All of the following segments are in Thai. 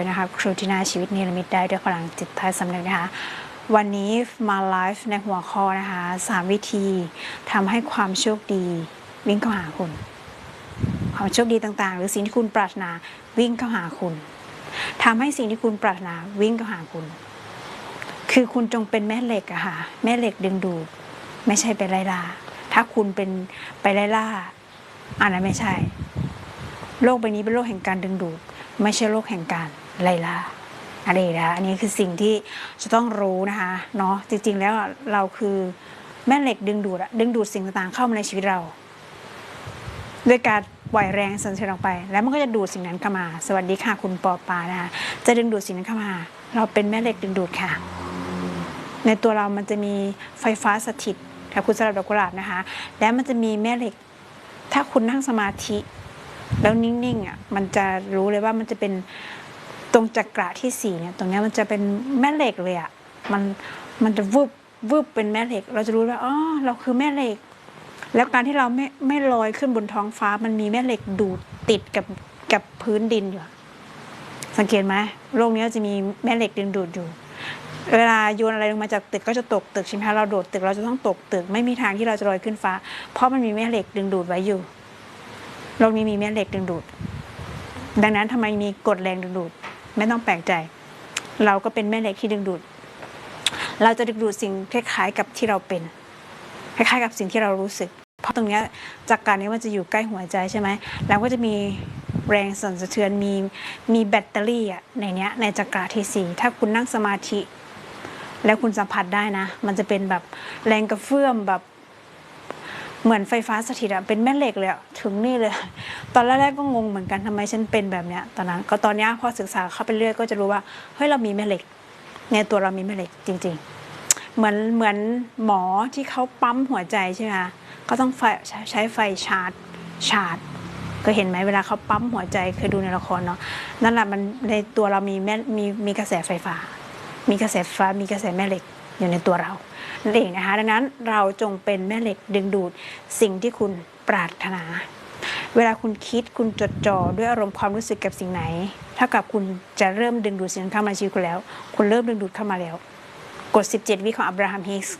นะคะครูที่น่าชีวิตนิรมิตได้ด้วยพลังจิตใต้สำนึกนะคะ วันนี้มาไลฟ์ในหัวข้อนะคะสามวิธีทำให้ความโชคดี วิ่งเข้าหาคุณ ความโชคดีต่างๆ หรือสิ่งที่คุณปรารถนาวิ่งเข้าหาคุณทำให้สิ่งที่คุณปรารถนาวิ่งเข้าหาคุณ คือคุณจงเป็นแม่เหล็กอะค่ะแม่เหล็กดึงดูดไม่ใช่ไปไล่ล่าถ้าคุณเป็นไปไล่ล่าอันนั้นไม่ใช่ โลกใบนี้เป็นโลกแห่งการดึงดูด ไม่ใช่โลกแห่งการ ไลล่าอันนี้นะคะอันนี้คือสิ่งที่จะต้องรู้นะคะเนาะจริง ๆ แล้วเราคือแม่เหล็กดึงดูดดึงดูดสิ่งต่างๆเข้ามาในชีวิตเรา ด้วยการปล่อยแรงสั่นสะเทือนออกไป แล้วมันก็จะดูดสิ่งนั้นเข้ามา สวัสดีค่ะคุณปอปานะคะจะดึงดูดสิ่งนั้นเข้ามา เราเป็นแม่เหล็กดึงดูดค่ะ ในตัวเรามันจะมีไฟฟ้าสถิตกับคุณสลับดอกกุหลาบนะคะ แล้วมันจะมีแม่เหล็ก ถ้าคุณนั่งสมาธิ แล้วนิ่งๆอะมันจะรู้เลยว่ามันจะเป็น ตรงจักระที่สี่เนี่ยตรงนี้มันจะเป็นแม่เหล็กเลยอะมันมันจะวืบวืบเป็นแม่เหล็ก เราจะรู้ว่าอ๋อเราคือแม่เหล็ก แล้วการที่เราไม่ไม่ลอยขึ้นบนท้องฟ้า มันมีแม่เหล็กดูดติดกับกับพื้นดินอยู่ สังเกตไหมโลกนี้จะมีแม่เหล็กดึงดูดอยู่ เวลาโยนอะไรลงมาจากตึกก็จะตกตึกใช่ไหมคะเราโดดตึกเราจะต้องตกตึกไม่มีทางที่เราจะลอยขึ้นฟ้า เพราะมันมีแม่เหล็กดึงดูดไว้อยู่โลกนี้มีแม่เหล็กดึงดูด ดังนั้นทำไมมีกฎแรงดึงดูด ไม่ต้องแปลกใจ เราก็เป็นแม่เหล็กที่ดึงดูด เราจะดึงดูดสิ่งคล้ายๆกับที่เราเป็น คล้ายๆกับสิ่งที่เรารู้สึก เพราะตรงนี้จากการนี้มันจะอยู่ใกล้หัวใจใช่ไหมแล้วก็จะมีแรงสั่นสะเทือนมีมีแบตเตอรี่อะในเนี้ยในจักระที่สี่ถ้าคุณนั่งสมาธิ แล้วคุณสัมผัสได้นะ มันจะเป็นแบบแรงกระเพื่อมแบบ เหมือนไฟฟ้าสถิตอะเป็นแม่เหล็กเลยอะถึงนี่เลย ตอนแรกๆก็งงเหมือนกันทำไมฉันเป็นแบบเนี้ยตอนนั้นก็ตอนนี้พอศึกษาเข้าไปเรื่อยก็จะรู้ว่าเฮ้ยเรามีแม่เหล็ก ในตัวเรามีแม่เหล็กจริง ๆ เหมือนเหมือนหมอที่เขาปั๊มหัวใจใช่ไหมคะเขาต้องไฟใช้ใช้ไฟชาร์จชาร์จก็เห็นไหมเวลาเขาปั๊มหัวใจเคยดูในละครเนาะนั่นแหละมันในตัวเรามีแม่มีมีกระแสไฟฟ้า มีกระแสไฟฟ้ามีกระแสแม่เหล็กอยู่ในตัวเรา นั่นเองนะคะ ดังนั้นเราจงเป็นแม่เหล็กดึงดูดสิ่งที่คุณปรารถนา เวลาคุณคิดคุณจดจ่อด้วยอารมณ์ความรู้สึกกับสิ่งไหน เท่ากับคุณจะเริ่มดึงดูดสิ่งนั้นเข้ามาชีวิตคุณแล้ว คุณเริ่มดึงดูดเข้ามาแล้ว กฎ 17 วิของอับราฮัมฮิกส์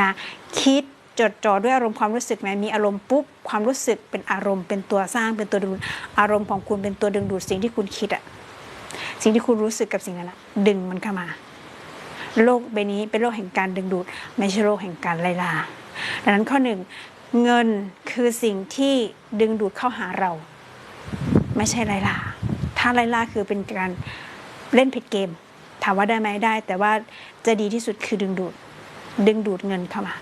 นะคิดจดจ่อด้วยอารมณ์ความรู้สึกไหมมีอารมณ์ปุ๊บความรู้สึกเป็นอารมณ์เป็นตัวสร้างเป็นตัวดึงดูดอารมณ์ของคุณเป็นตัวดึงดูดสิ่งที่คุณคิดอะสิ่งที่คุณรู้สึกกับสิ่งนั้นอะดึงมันเข้ามา โลกใบนี้เป็นโลกแห่งการดึงดูด ไม่ใช่โลกแห่งการไล่ล่าดังนั้นข้อหนึ่งเงินคือสิ่งที่ดึงดูดเข้าหาเรา ไม่ใช่ไล่ล่าถ้าไล่ล่าคือเป็นการเล่นผิดเกม ถามว่าได้ไหมได้ แต่ว่าจะดีที่สุดคือดึงดูด ดึงดูดเงินเข้ามา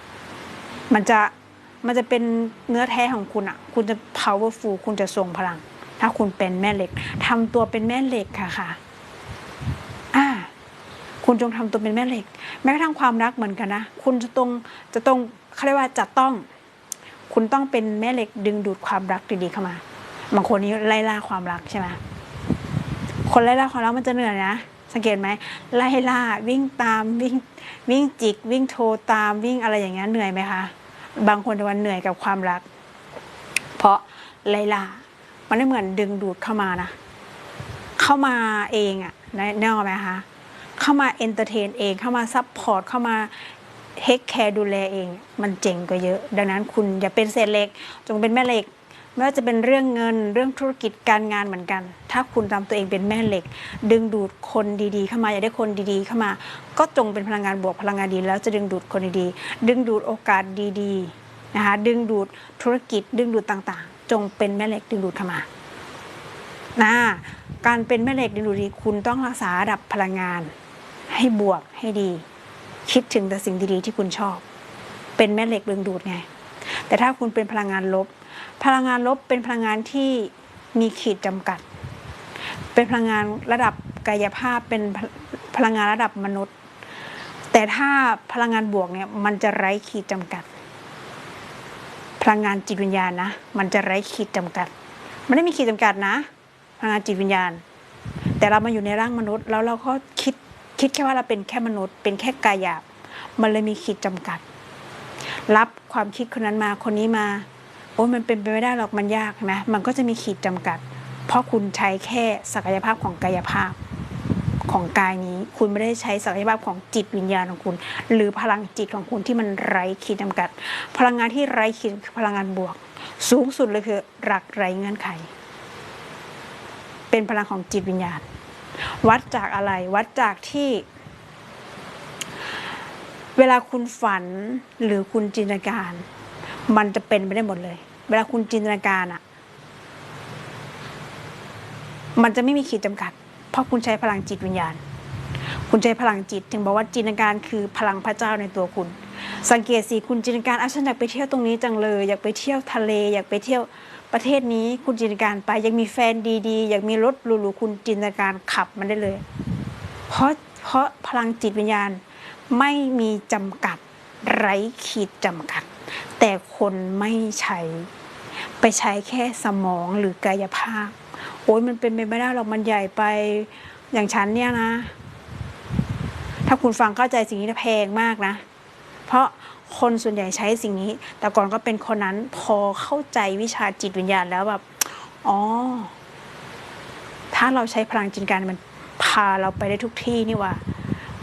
มันจะมันจะเป็นเนื้อแท้ของคุณอะ คุณจะ powerful คุณจะทรงพลัง ถ้าคุณเป็นแม่เหล็กทำตัวเป็นแม่เหล็กค่ะค่ะ คุณจงทำตัวเป็นแม่เหล็ก แม้กระทั่งความรักเหมือนกันนะ คุณจะตรงจะตรงเขาเรียกว่าจะต้อง คุณต้องเป็นแม่เหล็กดึงดูดความรักดีๆเข้ามา บางคนนี้ไล่ล่าความรักใช่ไหมคนไล่ล่าความรักมันจะเหนื่อยนะ สังเกตไหมไล่ล่าวิ่งตามวิ่งวิ่งจิก วิ่งโทรตามวิ่งอะไรอย่างเงี้ยเหนื่อยไหมคะ บางคนจะวันเหนื่อยกับความรัก เพราะไล่ล่ามันไม่เหมือนดึงดูดเข้ามานะ เข้ามาเองอะแน่นอนไหมคะ เข้ามาเอนเตอร์เทนเอง เข้ามาซัพพอร์ตเข้ามาเทคแคร์ดูแลเอง มันเจ๋งกว่าเยอะ ดังนั้นคุณอย่าเป็นเศษเหล็ก จงเป็นแม่เหล็ก ไม่ว่าจะเป็นเรื่องเงินเรื่องธุรกิจการงานเหมือนกัน ถ้าคุณทำตัวเองเป็นแม่เหล็ก ดึงดูดคนดีๆ เข้ามาอยากได้คนดีๆ เข้ามา ก็จงเป็นพลังงานบวกพลังงานดี แล้วจะดึงดูดคนดีๆดึงดูดโอกาสดีๆนะคะดึงดูดธุรกิจ ดึงดูดต่างๆ จงเป็นแม่เหล็กดึงดูดเข้ามานะการเป็นแม่เหล็กดึงดูดดีคุณต้องรักษาระดับพลังงาน ให้บวกให้ดี คิดถึงแต่สิ่งดีๆที่คุณชอบ เป็นแม่เหล็กดึงดูดไง แต่ถ้าคุณเป็นพลังงานลบ พลังงานลบเป็นพลังงานที่มีขีดจำกัด เป็นพลังงานระดับกายภาพเป็นพพลังงานระดับมนุษย์ แต่ถ้าพลังงานบวกเนี่ยมันจะไร้ขีดจำกัด พลังงานจิตวิญญาณนะ มันจะไร้ขีดจำกัด มันไม่มีขีดจำกัดนะ พลังงานจิตวิญญาณ แต่เรามาอยู่ในร่างมนุษย์ แล้วเราก็คิด คิดแค่ว่าเราเป็นแค่มนุษย์ เป็นแค่กายหยาบ มันเลยมีขีดจำกัด รับความคิดคนนั้นมาคนนี้มา โอ้ยมันเป็นไปไม่ได้หรอกมันยากใช่ไหมมันก็จะมีขีดจำกัด เพราะคุณใช้แค่ศักยภาพของกายภาพของกายนี้คุณไม่ได้ใช้ศักยภาพของจิตวิญญาณของคุณ หรือพลังจิตของคุณที่มันไร้ขีดจำกัด พลังงานที่ไร้ขีดคือพลังงานบวก สูงสุดเลยคือรักไร้เงื่อนไข เป็นพลังของจิตวิญญาณ วัดจากอะไร วัดจากที่ เวลาคุณฝันหรือคุณจินตนาการ มันจะเป็นไปได้หมดเลย เวลาคุณจินตนาการอะมันจะไม่มีขีดจำกัด เพราะคุณใช้พลังจิตวิญญาณ คุณใช้พลังจิต ถึงบอกว่าจินตนาการคือพลังพระเจ้าในตัวคุณ สังเกตสิคุณจินตนาการอะฉันอยากไปเที่ยวตรงนี้จังเลย อยากไปเที่ยวทะเล อยากไปเที่ยว ประเทศนี้คุณจินตนาการไปยากมีแฟนดีๆ อยากมีรถหรูๆคุณจินตนาการขับมันได้เลย เพราะเพราะพลังจิตวิญญาณไม่มีจำกัดไร้ขีดจำกัด แต่คนไม่ใช้ ไปใช้แค่สมองหรือกายภาพ โอ้ยมันเป็นไปไม่ได้หรอกมันใหญ่ไปอย่างฉันเนี่ยนะ ถ้าคุณฟังเข้าใจสิ่งนี้แพงมากนะ เพราะ คนส่วนใหญ่ใช้สิ่งนี้ แต่ก่อนก็เป็นคนนั้นพอเข้าใจวิชาจิตวิญญาณแล้วแบบอ๋อ ถ้าเราใช้พลังจินตการมันพาเราไปได้ทุกที่นี่ว่า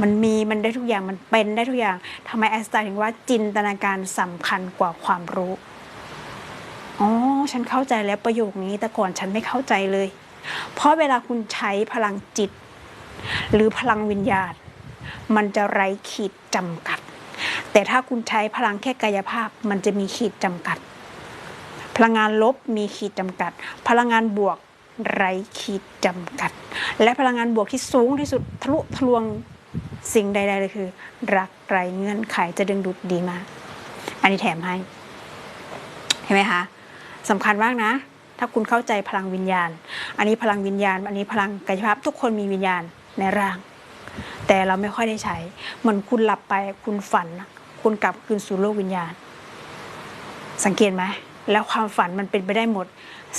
มันมีมันได้ทุกอย่างมันเป็นได้ทุกอย่างทำไมไอสไตน์ถึงว่าจินตนาการสำคัญกว่าความรู้อ๋อฉันเข้าใจแล้วประโยคนี้แต่ก่อนฉันไม่เข้าใจเลย เพราะเวลาคุณใช้พลังจิต หรือพลังวิญญาณ มันจะไร้ขีดจำกัด แต่ถ้าคุณใช้พลังแค่กายภาพมันจะมีขีดจำกัด พลังงานลบมีขีดจำกัด พลังงานบวกไร้ขีดจำกัด และพลังงานบวกที่สูงที่สุดทะลุทะลวงสิ่งใดๆเลยคือ รักไร้เงื่อนไขจะดึงดูดดีมาก อันนี้แถมให้ เห็นไหมคะสำคัญมากนะ ถ้าคุณเข้าใจพลังวิญญาณ อันนี้พลังวิญญาณ อันนี้พลังกายภาพทุกคนมีวิญญาณในร่าง แต่เราไม่ค่อยได้ใช้ เหมือนคุณหลับไปคุณฝัน คุณกลับคืนสู่โลกวิญญาณ สังเกตไหมแล้วความฝันมันเป็นไปได้หมด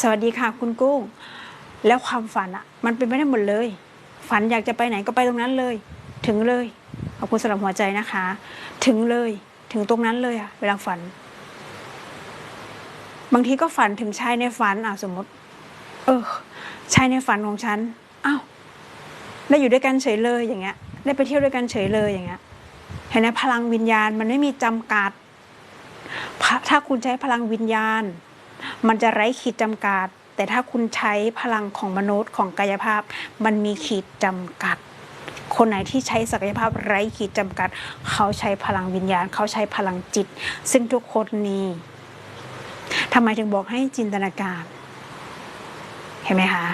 สวัสดีค่ะคุณกุ้ง แล้วความฝันอะมันเป็นไปได้หมดเลย ฝันอยากจะไปไหนก็ไปตรงนั้นเลย ถึงเลยขอบคุณสำหรับหัวใจนะคะ ถึงเลยถึงตรงนั้นเลยอะเวลาฝัน บางทีก็ฝันถึงชายในฝันอะสมมติ เออชายในฝันของฉันอ้าวได้อยู่ด้วยกันเฉยเลยอย่างเงี้ย ได้ไปเที่ยวด้วยกันเฉยเลยอย่างเงี้ย ห็นไหมพลังวิญญาณมันไม่มีจำกัด ถ้าคุณใช้พลังวิญญาณ มันจะไร้ขีดจำกัด แต่ถ้าคุณใช้พลังของมนุษย์ของกายภาพ มันมีขีดจำกัด คนไหนที่ใช้ศักยภาพไร้ขีดจำกัด เขาใช้พลังวิญญาณ เขาใช้พลังจิต ซึ่งทุกคนมีทำไมถึงบอกให้จินตนาการ เห็นไหมคะ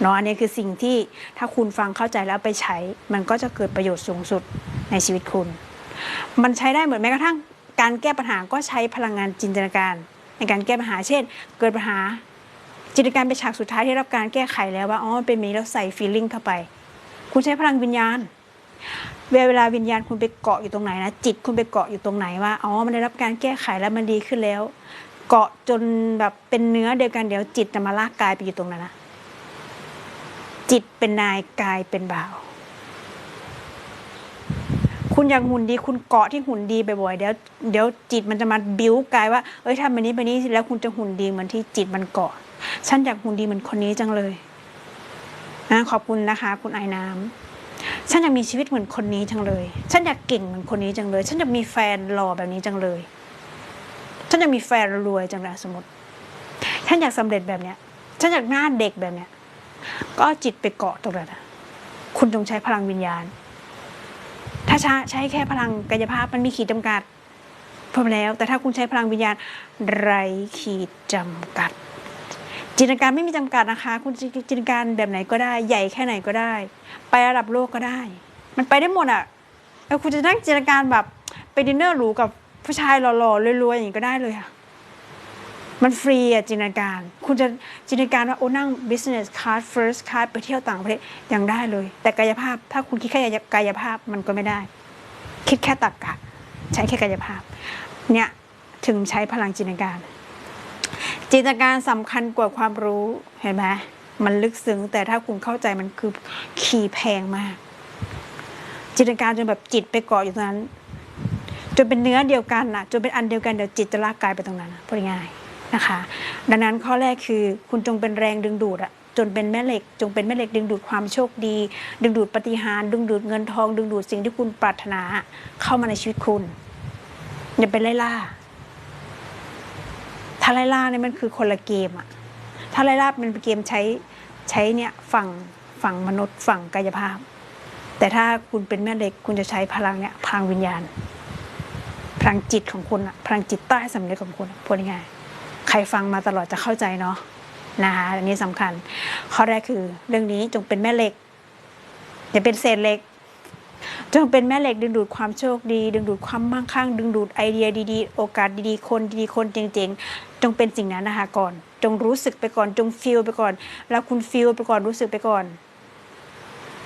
เนาะอันนี้คือสิ่งที่ถ้าคุณฟังเข้าใจแล้วไปใช้ มันก็จะเกิดประโยชน์สูงสุดในชีวิตคุณ มันใช้ได้เหมือนแม้กระทั่ง การแก้ปัญหาก็ใช้พลังงานจินตนาการ ในการแก้ปัญหาเช่น เกิดปัญหาจินตนาการเป็นฉากสุดท้ายที่รับการแก้ไขแล้วว่าอ๋อเป็นแบบนี้แล้วใส่ฟีลลิ่งเข้าไป คุณใช้พลังวิญญาณเวลาวิญญาณคุณไปเกาะอยู่ตรงไหนนะจิตคุณไปเกาะอยู่ตรงไหนว่าอ๋อมันได้รับการแก้ไขแล้วมันดีขึ้นแล้ว เกาะจนแบบเป็นเนื้อเดียวกันเดี๋ยวจิตจะมาลากกายไปอยู่ตรงนั้นนะจิตเป็นนายกายเป็นบ่าว คุณอยากหุ่นดีคุณเกาะที่หุ่นดีบ่อยๆเดี๋ยวเดี๋ยวจิตมันจะมาบิ้วกายว่าเอ้ยทำแบบนี้แบบนี้แล้วคุณจะหุ่นดีเหมือนที่จิตมันเกาะ ฉันอยากหุ่นดีเหมือนคนนี้จังเลยนะขอบคุณนะคะ คุณไอ้น้ำฉันอยากมีชีวิตเหมือนคนนี้จังเลย ฉันอยากเก่งเหมือนคนนี้จังเลย ฉันอยากมีแฟนหล่อแบบนี้จังเลย ฉันอยากมีแฟนรวยจังเลยสมมติ ฉันอยากสำเร็จแบบเนี้ย ฉันอยากหน้าเด็กแบบเนี้ย ก็จิตไปเกาะตรงนั้นคุณจงใช้พลังวิญญาณ ใช้ใช้แค่พลังกายภาพมันมีขีดจำกัดพอแล้ว แต่ถ้าคุณใช้พลังวิญญาณไรขีดจำกัด จินตนาการไม่มีจำกัดนะคะ คุณจินตนาการแบบไหนก็ได้ ใหญ่แค่ไหนก็ได้ ไประดับโลกก็ได้ มันไปได้หมดอะเออคุณจะนั่งจินตนาการแบบไปดินเนอร์หรูกับผู้ชายหล่อๆรวยๆอย่างนี้ก็ได้เลยอะ มันฟรีอะจินตนาการ คุณจะจินตนาการว่าโอ้นั่ง business class first class ไปเที่ยวต่างประเทศยังได้เลย แต่กายภาพถ้าคุณคิดแค่กายภาพมันก็ไม่ได้ คิดแค่ตักกะ ใช้แค่กายภาพ เนี่ยถึงใช้พลังจินตนาการ จินตนาการสำคัญกว่าความรู้เห็นไหมมันลึกซึ้งแต่ถ้าคุณเข้าใจมันคือคีย์แพงมาก จินตนาการจนแบบจิตไปเกาะอยู่ตรงนั้นจนเป็นเนื้อเดียวกันน่ะจนเป็นอันเดียวกันเดี๋ยวจิตจะลากกายไปตรงนั้นนะพูดง่าย นะคะ ดังนั้นข้อแรกคือคุณจงเป็นแรงดึงดูดอะจนเป็นแม่เหล็ก จงเป็นแม่เหล็กดึงดูดความโชคดี ดึงดูดปาฏิหารย์ดึงดูดเงินทอง ดึงดูดสิ่งที่คุณปรารถนา เข้ามาในชีวิตคุณอย่าเป็นไล่ล่า ถ้าไล่ล่าเนี่ยมันคือคนละเกมอะถ้าไล่ล่ามันเป็นเกมใช้ใช้เนี่ยฝั่งฝั่งมนุษย์ฝั่งกายภาพ แต่ถ้าคุณเป็นแม่เหล็กคุณจะใช้พลังเนี่ยพลังวิญญาณพลังจิตของคุณอะพลังจิตใต้สำนึกของคุณพูดง่ายๆ ใครฟังมาตลอดจะเข้าใจเนาะนะคะอันนี้สำคัญ ข้อแรกคือเรื่องนี้จงเป็นแม่เหล็ก อย่าเป็นเศษเหล็ก จงเป็นแม่เหล็กดึงดูดความโชคดี ดึงดูดความมั่งคั่ง ดึงดูดไอเดียดีๆ โอกาสดีๆ คนดีๆคนเจ๋งๆ จงเป็นสิ่งนั้นนะคะก่อน จงรู้สึกไปก่อน จงฟีลไปก่อน แล้วคุณฟีลไปก่อนรู้สึกไปก่อน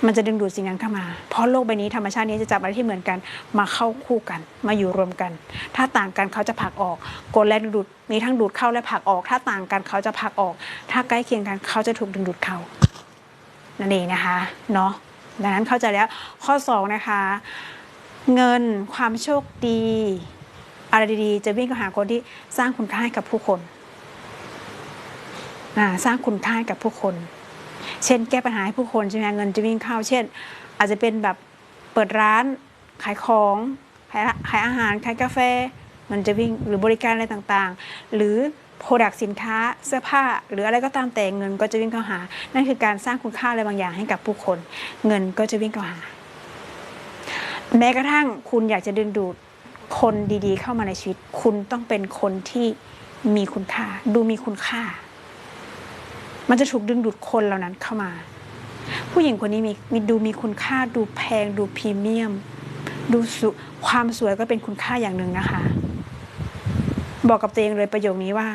มันจะดึงดูดสิ่งนั้นเข้ามา เพราะโลกใบนี้ธรรมชาตินี้จะจับอะไรที่เหมือนกัน มาเข้าคู่กัน มาอยู่รวมกัน ถ้าต่างกันเขาจะผลักออกกดและดึงดูดมีทั้งดูดเข้าและผลักออก ถ้าต่างกันเขาจะผลักออก ถ้าใกล้เคียงกันเขาจะถูกดึงดูดเข้านั่นเองนะคะเนาะดังนั้นเข้าใจแล้วข้อ2นะคะ เงินความโชคดีอะไรดีๆ จะวิ่งเข้าหาคนที่สร้างคุณค่าให้กับผู้คนสร้างคุณค่าให้กับผู้คน เช่นแก้ปัญหาให้ผู้คนใช่ไหมเงินจะวิ่งเข้า เช่น อาจจะเป็นแบบเปิดร้านขายของขายขายอาหารขายกาแฟเงินจะวิ่งหรือบริการอะไรต่างๆ หรือโปรดักสินค้าเสื้อผ้า หรืออะไรก็ตามแต่เงินก็จะวิ่งเข้าหา นั่นคือการสร้างคุณค่าอะไรบางอย่างให้กับผู้คน เงินก็จะวิ่งเข้าหา แม้กระทั่งคุณอยากจะดึงดูดคนดีๆ เข้ามาในชีวิต คุณต้องเป็นคนที่มีคุณค่า ดูมีคุณค่า มันจะถูกดึงดูดคนเหล่านั้นเข้ามา ผู้หญิงคนนี้มีมีดูมีคุณค่าดูแพงดูพรีเมียม ดูสุความสวยก็เป็นคุณค่าอย่างหนึ่งนะคะ บอกกับตัวเองเลยประโยคนี้ว่า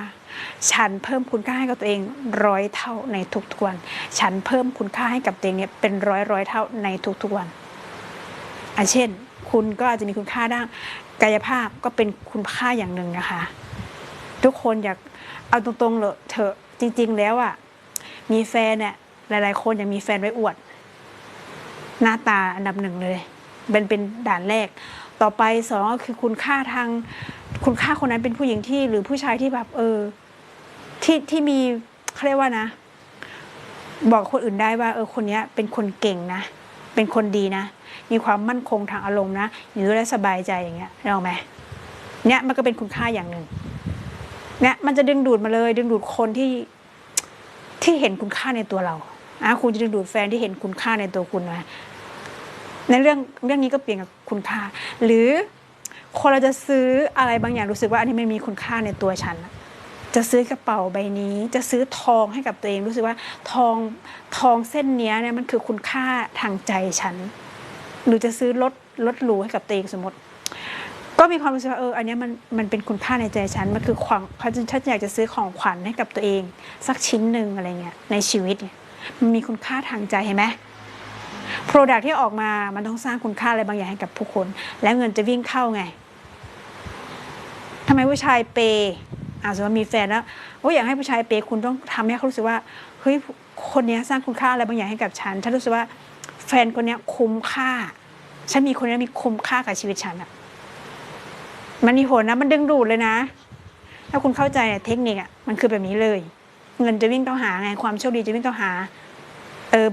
ฉันเพิ่มคุณค่าให้กับตัวเองร้อยเท่าในทุกๆวัน ฉันเพิ่มคุณค่าให้กับตัวเองเนี่ยเป็นร้อยร้อยเท่าในทุกๆวันอาเช่น คุณก็อาจจะมีคุณค่าด้านกายภาพก็เป็นคุณค่าอย่างหนึ่งนะคะ ทุกคนอยากเอาตรงๆเลยเถอะจริง ๆ แล้วอะ มีแฟนเนี่ยหลาย ๆ คนอยากมีแฟนไว้อวด หน้าตาอันดับหนึ่งเลยเป็นเป็นด่านแรก ต่อไปสองก็คือคุณค่าทาง คุณค่าคนนั้นเป็นผู้หญิงที่หรือผู้ชายที่แบบเออ ที่ที่มีเขาเรียกว่านะ บอกคนอื่นได้ว่า เออคนนี้เป็นคนเก่งนะเป็นคนดีนะมีความมั่นคงทางอารมณ์นะอยู่แล้วสบายใจอย่างเงี้ยเราไหมเนี่ยมันก็เป็นคุณค่าอย่างหนึ่งเนี่ยมันจะดึงดูดมาเลย ดึงดูดคนที่ ที่เห็นคุณค่าในตัวเราอะคุณจะดึงดูดแฟนที่เห็นคุณค่าในตัวคุณมาในเรื่องเรื่องนี้ก็เปลี่ยนกับคุณค่า หรือคนเราจะซื้ออะไรบางอย่างรู้สึกว่าอันนี้ไมันมีคุณค่าในตัวฉัน จะซื้อกระเป๋าใบนี้ จะซื้อทองให้กับตัวเองรู้สึกว่าทองทองเส้นเนี้ยเนี่ยมันคือคุณค่าทางใจฉัน หรือจะซื้อรถรถหรูให้กับตัวเองสมมติ ก็มีความรู้สึกว่าเอออันนี้มันมันเป็นคุณค่าในใจฉันมันคือความฉันฉันอยากจะซื้อของขวัญให้กับตัวเอง สักชิ้นหนึ่งอะไรเงี้ยในชีวิตมันมีคุณค่าทางใจเห็นไหมโปรดักที่ออกมามันต้องสร้างคุณค่าอะไรบางอย่างให้กับผู้คน และเงินจะวิ่งเข้าไงทำไมผู้ชายเปย์อาสมมติว่ามีแฟนแล้วโอ้อยากให้ผู้ชายเปย์คุณต้องทำให้เขารู้สึกว่าเฮ้ยคนนี้สร้างคุณค่าอะไรบางอย่างให้กับฉันฉันรู้สึกว่าแฟนคนนี้คุ้มค่าฉันมีคนนี้มีคุ้มค่ากับชีวิตฉันอะ มันมีผลนะ มันดึงดูดเลยนะ ถ้าคุณเข้าใจเทคนิคอะมันคือแบบนี้เลย เงินจะวิ่งเข้าหาไงความโชคดีจะวิ่งเข้าหาเออ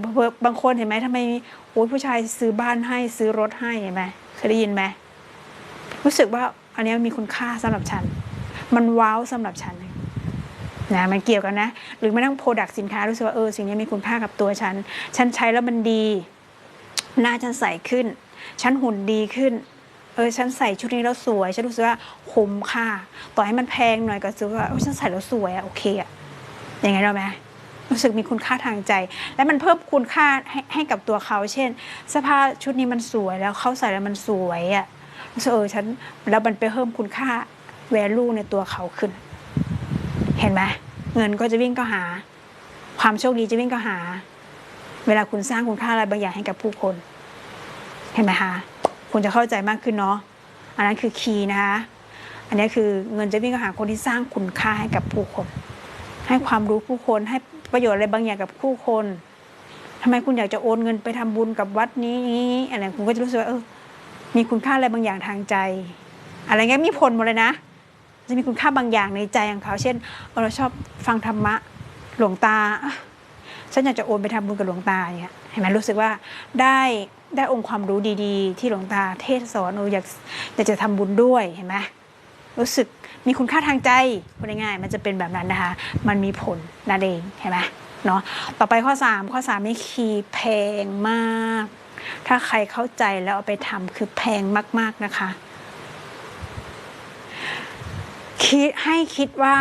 บางคนเห็นไหมทำไมโอ้ยผู้ชายซื้อบ้านให้ซื้อรถให้เห็นไหมเคยได้ยินไหมรู้สึกว่าอันนี้มีคุณค่าสำหรับฉัน มันว้าวสำหรับฉันนะมันเกี่ยวกันนะ หรือไม่ต้องโปรดักสินค้ารู้สึกว่าเออสิ่งนี้มีคุณค่ากับตัวฉัน ฉันใช้แล้วมันดี หน้าฉันใสขึ้น ฉันหุ่นดีขึ้น เออฉันใส่ชุดนี้แล้วสวย ฉันรู้สึกว่าคุ้มค่า ต่อให้มันแพงหน่อยก็รู้สึกว่าเออฉันใส่แล้วสวยอะโอเคอะอย่างไงเราไหมรู้สึกมีคุณค่าทางใจ และมันเพิ่มคุณค่าให้ให้กับตัวเขา เช่นเสื้อผ้าชุดนี้มันสวยแล้วเขาใส่แล้วมันสวยอะรู้สึกเออฉันแล้วมันไปเพิ่มคุณค่าแวลูในตัวเขาขึ้น เห็นไหมเงินก็จะวิ่งเข้าหา ความโชคดีจะวิ่งเข้าหา เวลาคุณสร้างคุณค่าอะไรบางอย่างให้กับผู้คน เห็นไหมคะ คุณจะเข้าใจมากขึ้นเนาะอันนั้นคือคีย์นะคะอันนี้คือเงินจะวิ่งเข้าหาคนที่สร้างคุณค่าให้กับผู้คน ให้ความรู้ผู้คนให้ประโยชน์อะไรบางอย่างกับผู้คนทำไมคุณอยากจะโอนเงินไปทำบุญกับวัดนี้อะไรคุณก็จะรู้สึกว่าเออมีคุณค่าอะไรบางอย่างทางใจ อะไรเงี้ยมีผลหมดเลยนะ จะมีคุณค่าบางอย่างในใจของเขา เช่นเราชอบฟังธรรมะหลวงตาฉันอยากจะโอนไปทำบุญกับหลวงตาอย่างเงี้ยเห็นไหมรู้สึกว่าได้ ได้องค์ความรู้ดีๆ ที่หลวงตาเทศสอนเออยากอยากจะทำบุญด้วยเห็นไหมรู้สึกมีคุณค่าทางใจพูดง่ายๆมันจะเป็นแบบนั้นนะคะ มันมีผลนั่นเองเห็นไหมเนาะต่อไปข้อ 3 ข้อ 3 นี่คีย์แพงมาก ถ้าใครเข้าใจแล้วเอาไปทำคือแพงมาก ๆนะคะคิดให้คิดว่า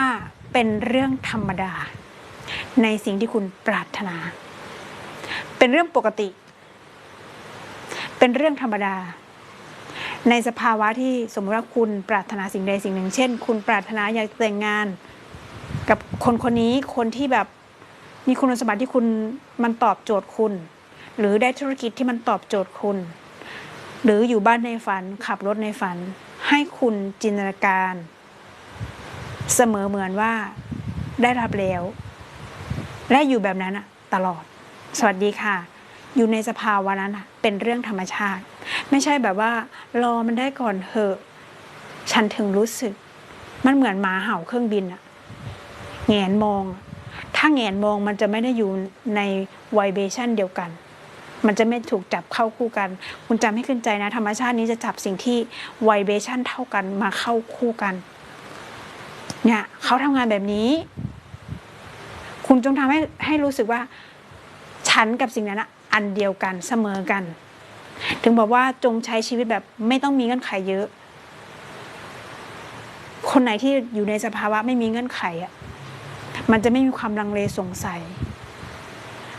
เป็นเรื่องธรรมดา ในสิ่งที่คุณปรารถนา เป็นเรื่องปกติ เป็นเรื่องธรรมดา ในสภาวะที่สมมติว่าคุณปรารถนาสิ่งใดสิ่งหนึ่ง เช่น คุณปรารถนาอยากแต่งงาน กับคนคนนี้คนที่แบบมีคุณสมบัติที่คุณมันตอบโจทย์คุณ หรือได้ธุรกิจที่มันตอบโจทย์คุณ หรืออยู่บ้านในฝันขับรถในฝัน ให้คุณจินตนาการ เสมอเหมือนว่าได้รับแล้ว และอยู่แบบนั้นอะตลอด สวัสดีค่ะ อยู่ในสภาวะนั้นอะ เป็นเรื่องธรรมชาติ ไม่ใช่แบบว่ารอมันได้ก่อนเหอะ ฉันถึงรู้สึก มันเหมือนหมาเห่าเครื่องบินอะแงนมอง ถ้าแงนมองมันจะไม่ได้อยู่ในไวเบชันเดียวกัน มันจะไม่ถูกจับเข้าคู่กัน คุณจำให้ขึ้นใจนะ ธรรมชาตินี้จะจับสิ่งที่ไวเบชันเท่ากันมาเข้าคู่กัน เนี่ยเขาทำงานแบบนี้ คุณจงทำให้ให้รู้สึกว่า ฉันกับสิ่งนั้นอะ อันเดียวกันเสมอกัน ถึงบอกว่าจงใช้ชีวิตแบบไม่ต้องมีเงื่อนไขเยอะ คนไหนที่อยู่ในสภาวะไม่มีเงื่อนไขอะมันจะไม่มีความลังเลสงสัย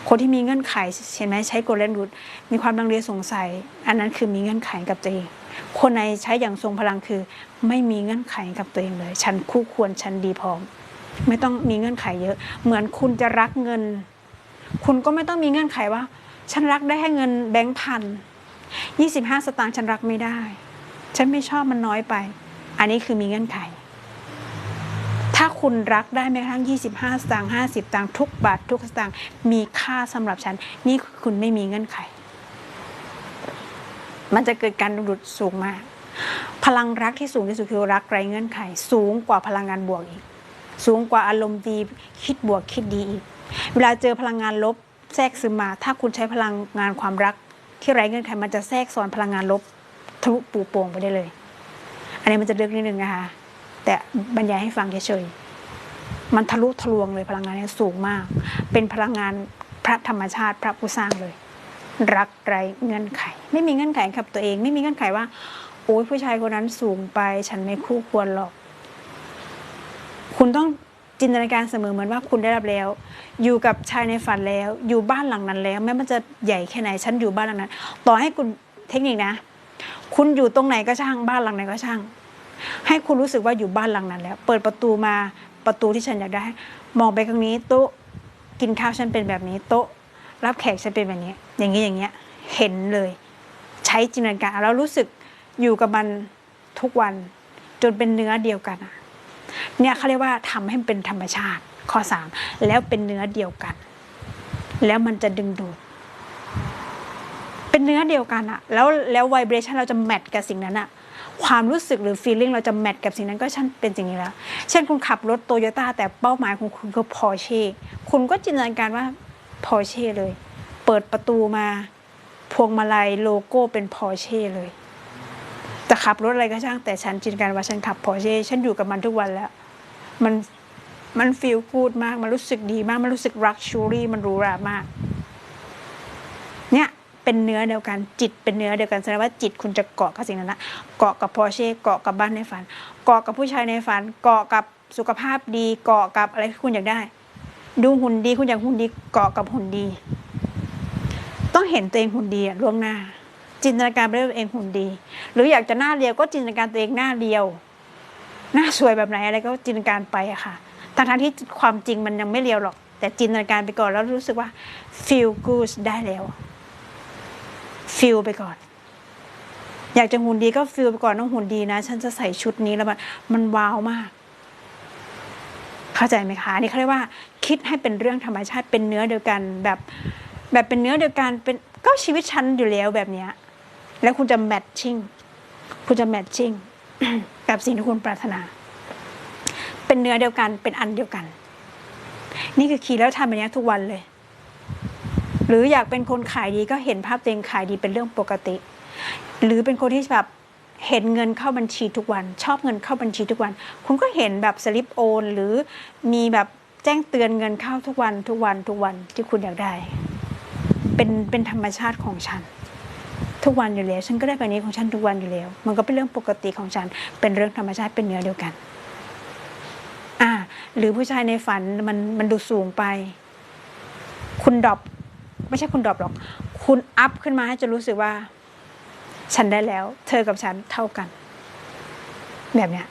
คนที่มีเงื่อนไขเห็นไหมใช้กลเลนรูดมีความลังเลสงสัย อันนั้นคือมีเงื่อนไขกับตัวเอง คนในใช้อย่างทรงพลังคือ ไม่มีเงื่อนไขกับตัวเองเลย ฉันคู่ควรฉันดีพร้อม ไม่ต้องมีเงื่อนไขเยอะ เหมือนคุณจะรักเงิน คุณก็ไม่ต้องมีเงื่อนไขว่า ฉันรักได้แค่เงินแบงค์พันยี่สิบห้าสตางค์ฉันรักไม่ได้ ฉันไม่ชอบมันน้อยไป อันนี้คือมีเงื่อนไข ถ้าคุณรักได้แม้กระทั่ง25 สตางค์50สตางค์ทุกบาททุกสตางค์มีค่าสำหรับฉัน นี่คุณไม่มีเงื่อนไข มันจะเกิดการดึงดูดสูงมาก พลังรักที่สูงที่สุดคือรักไร้เงื่อนไข สูงกว่าพลังงานบวกอีก สูงกว่าอารมณ์ดีคิดบวกคิดดีอีก เวลาเจอพลังงานลบ แทรกซึมมา ถ้าคุณใช้พลังงานความรัก ที่ไร้เงื่อนไขมันจะแทรกซ้อนพลังงานลบทะลุปูโป่งไปได้เลย อันนี้มันจะลึกนิดนึงนะคะ แต่บรรยายให้ฟังเฉยๆมันทะลุทะลวงเลยพลังงานนี้สูงมาก เป็นพลังงานพระธรรมชาติพระผู้สร้างเลย รักไรเงื่อนไข ไม่มีเงื่อนไขกับตัวเอง ไม่มีเงื่อนไขว่า โอ้ยผู้ชายคนนั้นสูงไป ฉันไม่คู่ควรหรอก คุณต้อง จินตนาการเสมอเหมือนว่าคุณได้รับแล้ว อยู่กับชายในฝันแล้ว อยู่บ้านหลังนั้นแล้ว แม้มันจะใหญ่แค่ไหนฉันอยู่บ้านหลังนั้น ต่อให้คุณเทคนิคนะ คุณอยู่ตรงไหนก็ช่างบ้านหลังไหนก็ช่าง ให้คุณรู้สึกว่าอยู่บ้านหลังนั้นแล้ว เปิดประตูมาประตูที่ฉันอยากได้ มองไปข้างนี้โต๊ะกินข้าวฉันเป็นแบบนี้โต๊ะรับแขกฉันเป็นแบบนี้ อย่างนี้อย่างเงี้ยเห็นเลย ใช้จินตนาการแล้วรู้สึกอยู่กับมันทุกวันจนเป็นเนื้อเดียวกันอะ เนี่ยเขาเรียกว่าทำให้มันเป็นธรรมชาติข้อสามแล้วเป็นเนื้อเดียวกัน แล้วมันจะดึงดูดเป็นเนื้อเดียวกันอะแล้วแล้วไวเบรชันเราจะแมทกับสิ่งนั้นอะความรู้สึกหรือฟีลลิ่งเราจะแมทกับสิ่งนั้นก็ช่างเป็นสิ่งนี้แล้ว เช่นคุณขับรถโตโยต้าแต่เป้าหมายของคุณคือพอเช่คุณก็จินตนาการว่าพอเช่เลย เปิดประตูมา พวงมาลัยโลโก้เป็นพอเช่เลย จะขับรถอะไรก็ช่างแต่ฉันจินตการว่าฉันขับพอเช่ฉันอยู่กับมันทุกวันแล้ว มันมันฟีลกูดมาก มันรู้สึกดีมาก มันรู้สึกรักชูรี่ มันรูหรามาก เนี่ยเป็นเนื้อเดียวกัน จิตเป็นเนื้อเดียวกันแสดงว่าจิตคุณจะเกาะกับสิ่งนั้นนะเกาะกับพอเช่เกาะกับบ้านในฝัน เกาะกับผู้ชายในฝัน เกาะกับสุขภาพดีเกาะกับอะไรที่คุณอยากได้ ดูหุ่นดีคุณอยากหุ่นดีเกาะกับหุ่นดี ต้องเห็นตัวเองหุ่นดีอะล่วงหน้า จินตนาการไปเรื่อยตัวเองหุ่นดี หรืออยากจะหน้าเรียวก็จินตนาการตัวเองหน้าเรียว หน้าสวยแบบไหนอะไรก็จินตนาการไปอะค่ะทั้งๆที่ความจริงมันยังไม่เรียวหรอก แต่จินตนาการไปก่อนแล้วรู้สึกว่า feel good ได้แล้ว feel ไปก่อน อยากจะหุ่นดีก็ feel ไปก่อนต้องหุ่นดีนะ ฉันจะใส่ชุดนี้แล้วมันมันว้าวมาก เข้าใจไหมคะอันนี่เขาเรียกว่า คิดให้เป็นเรื่องธรรมชาติเป็นเนื้อเดียวกันแบบ แบบเป็นเนื้อเดียวกันเป็นก็ชีวิตฉันอยู่แล้วแบบเนี้ย แล้วคุณจะแมทชิ่งคุณจะแมทชิ่งกับสิ่งที่คุณปรารถนา เป็นเนื้อเดียวกันเป็นอันเดียวกัน นี่คือคีย์แล้วทำแบบนี้ทุกวันเลย หรืออยากเป็นคนขายดีก็เห็นภาพตัวเองขายดีเป็นเรื่องปกติ หรือเป็นคนที่แบบเห็นเงินเข้าบัญชีทุกวัน ชอบเงินเข้าบัญชีทุกวัน คุณก็เห็นแบบสลิปโอน หรือมีแบบแจ้งเตือนเงินเข้าทุกวันทุกวันทุกวันที่คุณอยากได้ เป็นเป็นธรรมชาติของฉัน ทุกวันอยู่แล้ว ฉันก็ได้แบบนี้ของฉันทุกวันอยู่แล้ว มันก็เป็นเรื่องปกติของฉัน เป็นเรื่องธรรมชาติเป็นเนื้อเดียวกัน อ่า หรือผู้ชายในฝันมันมันดูสูงไป คุณดรอปไม่ใช่คุณดรอปหรอก คุณอัพขึ้นมาให้จะรู้สึกว่า ฉันได้แล้ว เธอกับฉันเท่ากัน แบบเนี้ย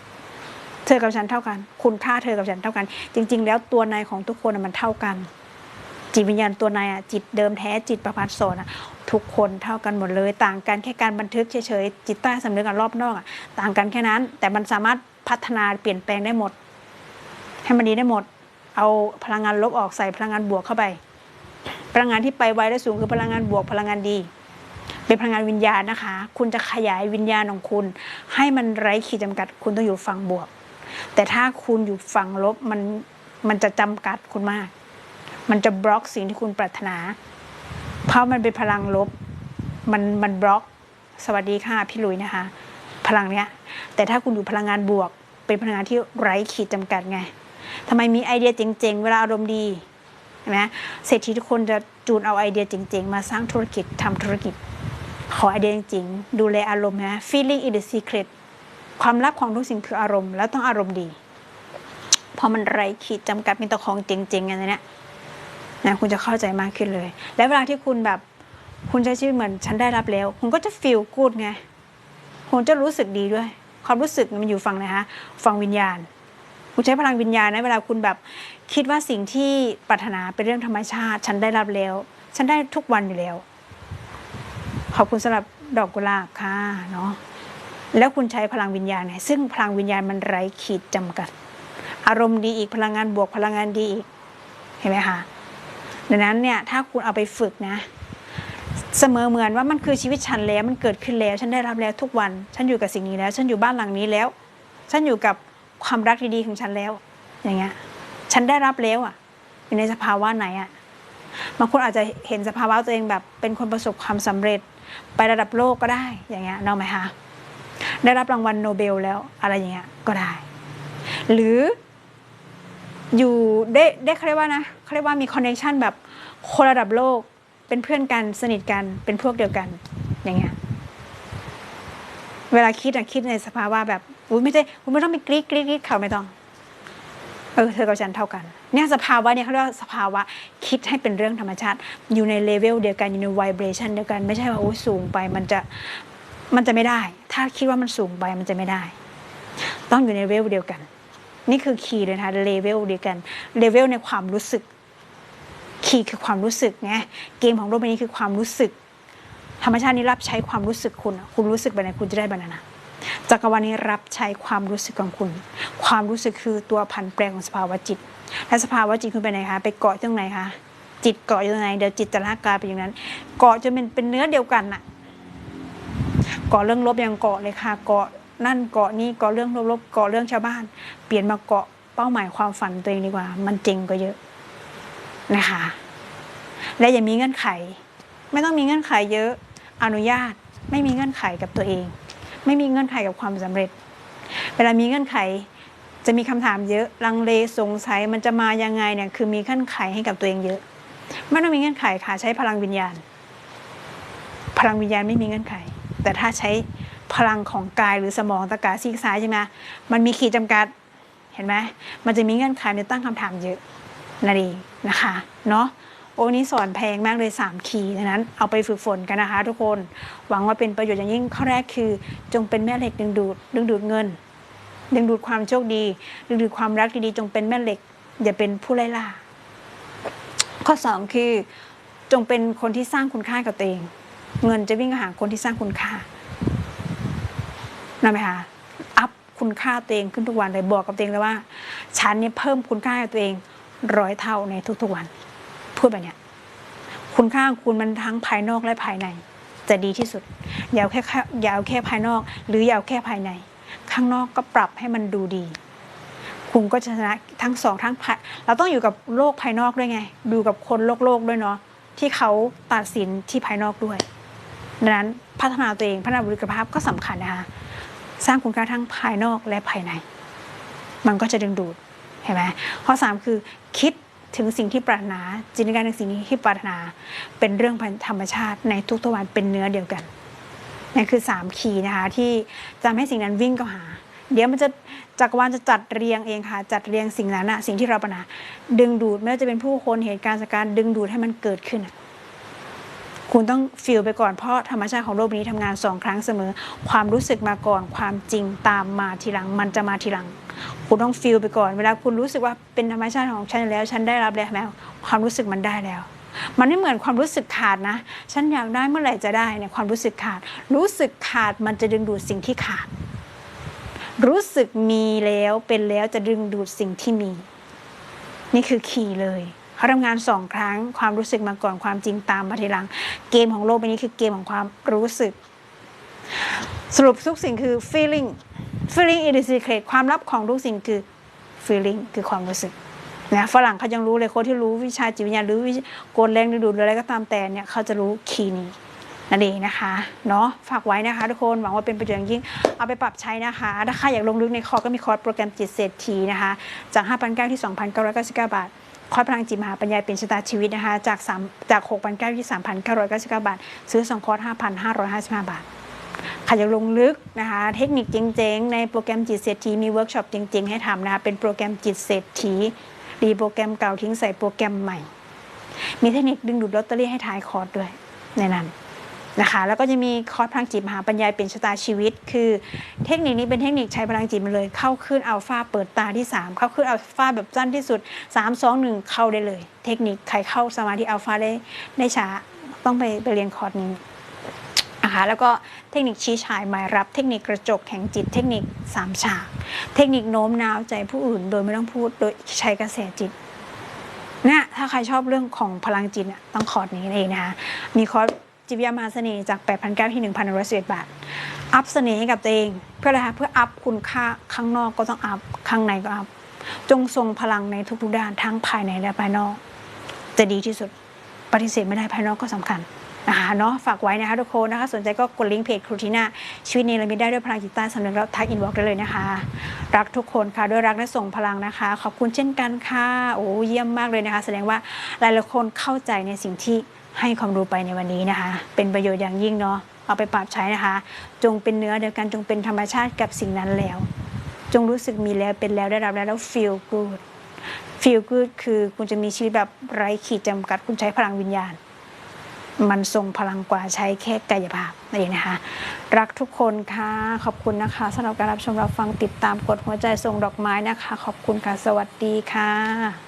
เธอกับฉันเท่ากัน คุณค่าเธอกับฉันเท่ากัน จริง ๆ แล้วตัวในของทุกคนมันเท่ากัน จิตวิญญาณตัวในอะจิตเดิมแท้จิตประพัดโซนอะทุกคนเท่ากันหมดเลย ต่างกันแค่การบันทึกเฉยๆจิตใต้สำนึกกับรอบนอกอะต่างกันแค่นั้น แต่มันสามารถพัฒนาเปลี่ยนแปลงได้หมด ให้มันดีได้หมด เอาพลังงานลบออกใส่พลังงานบวกเข้าไป พลังงานที่ไปไวและสูงคือพลังงานบวกพลังงานดี เป็นพลังงานวิญญาณนะคะ คุณจะขยายวิญญาณของคุณ ให้มันไร้ขีดจำกัด คุณต้องอยู่ฝั่งบวก แต่ถ้าคุณอยู่ฝั่งลบมันมันจะจำกัดคุณมาก มันจะบล็อกสิ่งที่คุณปรารถนา เพราะมันเป็นพลังลบ มันมันบล็อก สวัสดีค่ะพี่ลุยนะคะ พลังเนี้ย แต่ถ้าคุณอยู่พลังงานบวก เป็นพลังงานที่ไร้ขีดจำกัดไงทำไมมีไอเดียเจ๋งๆ เวลาอารมณ์ดีนไหมเศรษฐีทุกคนจะจูนเอาไอเดียเจ๋งๆ มาสร้างธุรกิจทำธุรกิจ ขอไอเดียจริงๆ ดูแลอารมณ์นะ feeling is the secret ความลับของทุกสิ่งคืออารมณ์ แล้วต้องอารมณ์ดี เพราะมันไร้ขีดจำกัดมีแต่ของเจ๋งๆอันนี้ นะคุณจะเข้าใจมากขึ้นเลย และเวลาที่คุณแบบคุณใช้ชีวิตเหมือนฉันได้รับแล้ว คุณก็จะ feel good ไง คุณจะรู้สึกดีด้วย ความรู้สึกมันอยู่ฝั่งไหนคะฝั่งวิญญาณ คุณใช้พลังวิญญาณนะเวลาคุณแบบคิดว่าสิ่งที่ปรารถนาเป็นเรื่องธรรมชาติ ฉันได้รับแล้ว ฉันได้ทุกวันอยู่แล้ว ขอบคุณสำหรับดอกกุหลาบค่ะเนาะแล้วคุณใช้พลังวิญญาณไงซึ่งพลังวิญญาณมันไร้ขีดจำกัด อารมณ์ดีอีกพลังงานบวกพลังงานดีอีกเห็นไหมคะ ดังนั้นเนี่ยถ้าคุณเอาไปฝึกนะเสมอเหมือนว่ามันคือชีวิตฉันแล้วมันเกิดขึ้นแล้ว ฉันได้รับแล้วทุกวัน ฉันอยู่กับสิ่งนี้แล้ว ฉันอยู่บ้านหลังนี้แล้ว ฉันอยู่กับความรักดีๆของฉันแล้ว อย่างเงี้ยฉันได้รับแล้วอะอยู่ในสภาวะไหนอะบางคนอาจจะเห็นสภาวะตัวเองแบบเป็นคนประสบความสำเร็จไประดับโลกก็ได้อย่างเงี้ยนาะไหมคะได้รับรางวัลโนเบลแล้วอะไรอย่างเงี้ยก็ได้ หรือ อยู่ได้ได้เขาเรียกว่านะเขาเรียกว่ามีคอนเนคชันแบบคนระดับโลกเป็นเพื่อนกันสนิทกันเป็นพวกเดียวกัน อย่างเงี้ยเวลาคิดอะคิดในสภาวะแบบอุ้ยไม่ได้อุ้ยไม่ต้องไปกรี๊ดกรี๊ดกรี๊ดเขาไม่ต้อง เออเธอกับฉันเท่ากัน เนี่ยสภาวะเนี่ยเขาเรียกว่าสภาวะคิดให้เป็นเรื่องธรรมชาติ อยู่ในเลเวลเดียวกันอยู่ในไวเบรชันเดียวกันไม่ใช่ว่าโอ้ยสูงไปมันจะมันจะไม่ได้ ถ้าคิดว่ามันสูงไปมันจะไม่ได้ ต้องอยู่ในเลเวลเดียวกัน นี่คือคีย์เลยนะคะเลเวลเดียวกันเลเวลในความรู้สึกคีย์คือความรู้สึกไงเกมของโลกใบนี้คือความรู้สึก ธรรมชาตินี้รับใช้ความรู้สึกคุณ คุณรู้สึกแบบไหนคุณจะได้แบบนั้นนะจักรวาลนี้รับใช้ความรู้สึกของคุณ ความรู้สึกคือตัวผันแปรของสภาวะจิต และสภาวะจิตคุณไปไหนคะ ไปเกาะตรงไหนคะ จิตเกาะอยู่ตรงไหน เดี๋ยวจิตจะลากกายไปอย่างนั้น เกาะจนเป็นเป็นเนื้อเดียวกันน่ะ เกาะเรื่องลบยังเกาะเลยค่ะ เกาะ นั่นเกาะนี่เกาะเรื่องลบๆเกาะเรื่องชาวบ้าน เปลี่ยนมาเกาะเป้าหมายความฝันตัวเองดีกว่า มันเจ๋งกว่าเยอะนะคะ และอย่ามีเงื่อนไข ไม่ต้องมีเงื่อนไขเยอะ อนุญาตไม่มีเงื่อนไขกับตัวเอง ไม่มีเงื่อนไขกับความสำเร็จ เวลามีเงื่อนไขจะมีคำถามเยอะลังเลสงสัยมันจะมายังไงเนี่ยคือมีเงื่อนไขให้กับตัวเองเยอะ ไม่ต้องมีเงื่อนไขค่ะใช้พลังวิญญาณ พลังวิญญาณไม่มีเงื่อนไข แต่ถ้าใช้ พลังของกายหรือสมองตะกาซีกซ้ายใช่ไหมมันมีขีดจำกัดเห็นไหมมันจะมีเงื่อนไขในตั้งคำถามเยอะนั่นเองนะคะเนาะโอ้นี้สอนแพงมากเลย 3 คีย์ดังนั้นเอาไปฝึกฝนกันนะคะ ทุกคนหวังว่าเป็นประโยชน์อย่างยิ่งข้อแรกคือ จงเป็นแม่เหล็กดึงดูดดึงดูดเงิน ดึงดูดความโชคดี ดึงดูดความรักดีๆ จงเป็นแม่เหล็ก อย่าเป็นผู้ไล่ล่าข้อ 2 คือ จงเป็นคนที่สร้างคุณค่ากับตัวเอง เงินจะวิ่งหาคนที่สร้างคุณค่า นะไหมคะอัพคุณค่าตัวเองขึ้นทุกวันเลยบอกกับตัวเองเลยว่า ฉันเนี่ยเพิ่มคุณค่าตัวเองร้อยเท่าในทุกๆวัน พูดแบบเนี้ยคุณค่าของคุณมันทั้งภายนอกและภายใน จะดีที่สุดอย่าเอาแค่อย่าเอาแค่ภายนอก หรืออย่าเอาแค่ภายใน ข้างนอกก็ปรับให้มันดูดี คุณก็ชนะทั้งสองทั้งภายเราต้องอยู่กับโลกภายนอกด้วยไง ดูกับคนโลกโลกด้วยเนาะที่เขาตัดสินที่ภายนอกด้วยดังนั้นพัฒนาตัวเองพัฒนาบุคลิกภาพก็สำคัญนะคะ สร้างคุณค่าทั้งภายนอกและภายใน มันก็จะดึงดูดเห็นไหมข้อสามคือคิดถึงสิ่งที่ปรารถนาจินตนาการถึงสิ่งที่ปรารถนาเป็นเรื่องธรรมชาติในทุกตะวันเป็นเนื้อเดียวกันนี่คือสามคีย์นะคะที่จะทำให้สิ่งนั้นวิ่งเข้าหา เดี๋ยวมันจะจักรวาลจะจัดเรียงเองค่ะ จัดเรียงสิ่งนั้นอะสิ่งที่เราปรารถนา ดึงดูดไม่ว่าจะเป็นผู้คนเหตุการณ์สการดึงดูดให้มันเกิดขึ้นอะ คุณต้องฟีลไปก่อนเพราะธรรมชาติของโลกนี้ทำงานสองครั้งเสมอ ความรู้สึกมาก่อนความจริงตามมาทีหลัง มันจะมาทีหลัง คุณต้องฟีลไปก่อน เวลาคุณรู้สึกว่าเป็นธรรมชาติของฉันแล้ว ฉันได้รับแล้วแม้ความรู้สึกมันได้แล้ว มันไม่เหมือนความรู้สึกขาดนะ ฉันอยากได้เมื่อไหร่จะได้เนี่ยความรู้สึกขาด รู้สึกขาดมันจะดึงดูดสิ่งที่ขาด รู้สึกมีแล้วเป็นแล้วจะดึงดูดสิ่งที่มี นี่คือคีย์เลย เขาทำงานสองครั้ง ความรู้สึกมาก่อนความจริงตามมาทีหลัง เกมของโลกใบนี้คือเกมของความรู้สึก สรุปทุกสิ่งคือ feeling feeling is the secret ความลับของทุกสิ่งคือ feeling คือความรู้สึกนะฝรั่งเขายังรู้เลยคนที่รู้วิชาจิตวิญญาณหรือวิกลแรงดึงดูดหรืออะไรก็ตามแต่เนี่ยเขาจะรู้คีย์นี้นั่นเองนะคะเนาะฝากไว้นะคะ ทุกคนหวังว่าเป็นประโยชน์ยิ่งเอาไปปรับใช้นะคะถ้าใครอยากลงลึกในคอร์สก็มีคอร์สโปรแกรมจิตเศรษฐีนะคะ จาก 5,900ที่ 2,999 บาท คอร์สพลังจิตมหาปัญญาเป็นชะตาชีวิตนะคะ จาก3จาก6,900ที่3,999 บาท ซื้อ2คอร์ส5,555 บาทใครอยากลงลึกนะคะ เทคนิคเจ๋งๆ ในโปรแกรมจิตเศรษฐีมีเวิร์กช็อปจริงๆ ให้ทำนะคะ เป็นโปรแกรมจิตเศรษฐีรีโปรแกรมเก่าทิ้งใส่โปรแกรมใหม่ มีเทคนิคดึงดูดลอตเตอรี่ให้ทายคอร์สด้วยในนั้น นะคะแล้วก็จะมีคอร์สพลังจิตมหาปัญญาเป็นชะตาชีวิต คือเทคนิคนี้เป็นเทคนิคใช้พลังจิตมาเลย เข้าขึ้นอัลฟาเปิดตาที่ 3 เข้าขึ้นอัลฟาแบบสั้นที่สุด 3 2 1 เข้าได้เลย เทคนิคใครเข้าสมาธิอัลฟาได้ได้ช้าต้องไปไปเรียนคอร์สนี้นะคะแล้วก็เทคนิคชี้ชายหมายรับ เทคนิคกระจกแห่งจิต เทคนิคสามฉากเทคนิคโน้มน้าวใจผู้อื่น โดยไม่ต้องพูดโดยใช้กระแสจิตเนี่ยถ้าใครชอบเรื่องของพลังจิตต้องคอร์สนี้เองนะคะมีคอร์ส จิตวิทยามหาเสน่ห์จาก 8,900ที่1,111 บาท อัพเสน่ห์ให้กับตัวเอง เพื่ออะไรคะเพื่ออัพคุณค่าข้างนอกก็ต้องอัพ ข้างในก็อัพ จงทรงพลังในทุกๆด้านทั้งภายในและภายนอก จะดีที่สุดปฏิเสธไม่ได้ภายนอกก็สำคัญนะคะเนาะฝากไว้นะคะทุกคนนะคะสนใจก็กดลิงก์เพจครูทีน่าชีวิตเนรมิตได้ด้วยพลังจิตใต้สำนึกแล้วทักอินบ็อกได้เลยนะคะ รักทุกคนค่ะด้วยรักและส่งพลังนะคะ ขอบคุณเช่นกันค่ะโอ้เยี่ยมมากเลยนะคะ แสดงว่าหลายๆคนเข้าใจในสิ่งที่ ให้ความรู้ไปในวันนี้นะคะ เป็นประโยชน์อย่างยิ่งเนาะเอาไปปรับใช้นะคะ จงเป็นเนื้อเดียวกันจงเป็นธรรมชาติกับสิ่งนั้นแล้ว จงรู้สึกมีแล้วเป็นแล้วได้รับแล้วแล้ว feel good feel good คือคุณจะมีชีวิตแบบไร้ขีดจำกัดคุณใช้พลังวิญญาณ มันทรงพลังกว่าใช้แค่กายภาพนั่นเองนะคะ รักทุกคนค่ะ ขอบคุณนะคะสำหรับการรับชมรับฟังติดตามกดหัวใจส่งดอกไม้นะคะ ขอบคุณค่ะ สวัสดีค่ะ